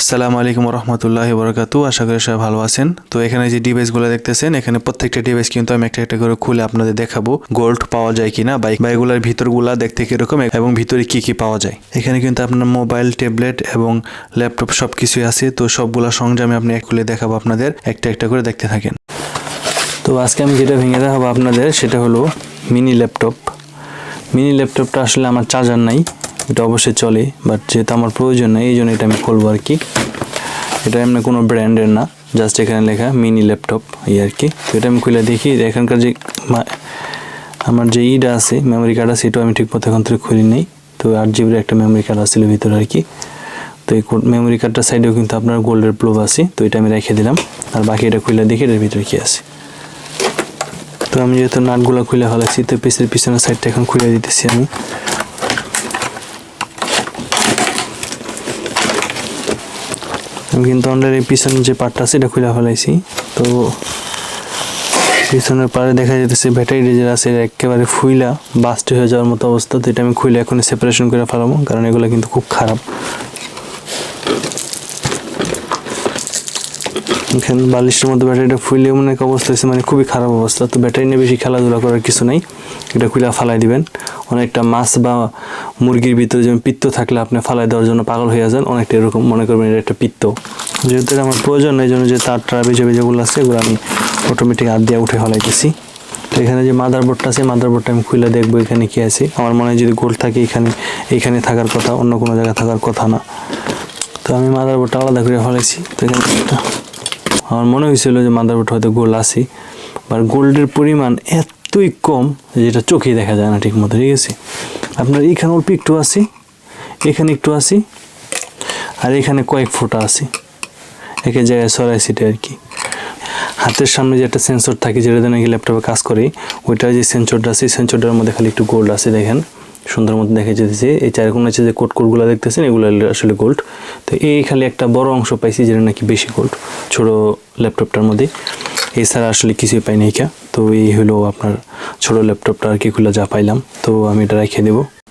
আসসালামু আলাইকুম রহমতুল্লাহ বরকাতু আশা করি সবাই ভালো আছেন। তো এখানে যে ডিভাইসগুলো দেখতেছেন, এখানে প্রত্যেকটা ডিভাইস কিন্তু আমি একটা একটা করে খুলে আপনাদের দেখাবো গোল্ড পাওয়া যায় কিনা বাইক বা এগুলোর ভিতরগুলা দেখতে কীরকম এবং ভিতরে কি কি পাওয়া যায়। এখানে কিন্তু আপনার মোবাইল ট্যাবলেট এবং ল্যাপটপ সব কিছুই আছে, তো সবগুলা সংযমে আপনি খুলে দেখাবো আপনাদের, একটা একটা করে দেখতে থাকেন। তো আজকে আমি যেটা ভেঙে দেখাবো আপনাদের, সেটা হলো মিনি ল্যাপটপ মিনি ল্যাপটপটা আসলে আমার চার্জার নাই। এটা অবশ্যই চলে বাট যেহেতু আমার প্রয়োজন নেই এই জন্য এটা আমি খুলবো আর কি। এটা এমনি কোনো ব্র্যান্ডের না জাস্ট এখানে লেখা মিনি ল্যাপটপ এই আর কি। তো এটা আমি খুলে দেখি এখানকার যে আমার যে ইটা আছে মেমোরি কার্ড আছে, এটাও আমি ঠিক মতো এখন থেকে খুলি নেই। তো আট জিবির একটা মেমোরি কার্ড আছিল ভিতরে আর কি। তো এই মেমোরি কার্ডটার সাইডেও কিন্তু আপনার গোল্ডের প্রুফ আছে, তো এটা আমি রেখে দিলাম। আর বাকি এটা খুলে দেখি, এটার ভিতরে কি আছে। তো আমি যেহেতু নাটগুলো খুলে ফেলাচ্ছি তো পিছের পিছনের সাইডটা এখন খুলে দিতেছি আমি। আমি কিন্তু এই পিছনের যে পার্টটা আছে, এটা খুলে ফেলাইছি। তো পিছনের পারে দেখা যেতেছে ব্যাটারি ডিজেল আছে একেবারে ফুইলা বাস্ট হয়ে যাওয়ার মতো অবস্থা। তো এটা আমি খুলে এখন সেপারেশন করে ফেলাবো কারণ এগুলো কিন্তু খুব খারাপ। এখানে বালিশের মধ্যে ব্যাটারিটা ফুলে মনে অবস্থা হয়েছে মানে খুবই খারাপ অবস্থা। তো ব্যাটারি নিয়ে বেশি খেলাধুলা করার কিছু নাই। এটা খুলে ফালাই দিবেন। অনেকটা মাছ বা মুরগির ভিতরে যেমন পিত্ত থাকলে আপনি ফালাই দেওয়ার জন্য পাগল হয়ে যান, অনেকটা এরকম মনে করবেন এটা একটা পিত্ত। যেহেতু এটা আমার প্রয়োজন, এই জন্য যে তার ট্রা বেজে বেজেগুলো আছে, এগুলো আমি অটোমেটিক হাত দিয়ে উঠে ফেলাইতেছি। তো এখানে যে মাদারবোর্ডটা আছে মাদারবোর্ডটা আমি খুলে দেখব এখানে কি আছে। আমার মনে হয় যদি গোল থাকে এখানে এখানে থাকার কথা, অন্য কোনো জায়গায় থাকার কথা না। তো আমি মাদারবোর্ডটা আলাদা করে ফেলেছি তো এখানে আমার মনে হয়েছিল যে মাদারবোর্ড হয়তো গোল আছে বাট গোল্ডের পরিমাণ এতই কম যেটা চোখে দেখা যায় না ঠিক মতো ঠিক আছে? আপনার এখানে অল্প একটু আসি এখানে একটু আসি আর এখানে কয়েক ফোঁটা আসি একে জায়গায় সরাই সিটে আর কি। হাতের সামনে যে একটা সেন্সর থাকে যেটা দিয়ে নাকি ল্যাপটপে কাজ করে, ওইটার যে সেন্সরটা আছে সেন্সরটার মধ্যে খালি একটু গোল্ড আছে, দেখেন। সুন্দর মতো দেখা যেতেছে এই চার আছে যে কোট কোটগুলো দেখতেছেন, এগুলো আসলে গোল্ড তো এই খালি একটা বড় অংশ পাইছি যেটা নাকি বেশি গোল্ড ছোট ল্যাপটপটার মধ্যে। এছাড়া আসলে কিছুই পাইনি একা। তো এই হলো আপনার ছোট ল্যাপটপটা আর কি খুলে যা পাইলাম। তো আমি এটা রেখে দেবো।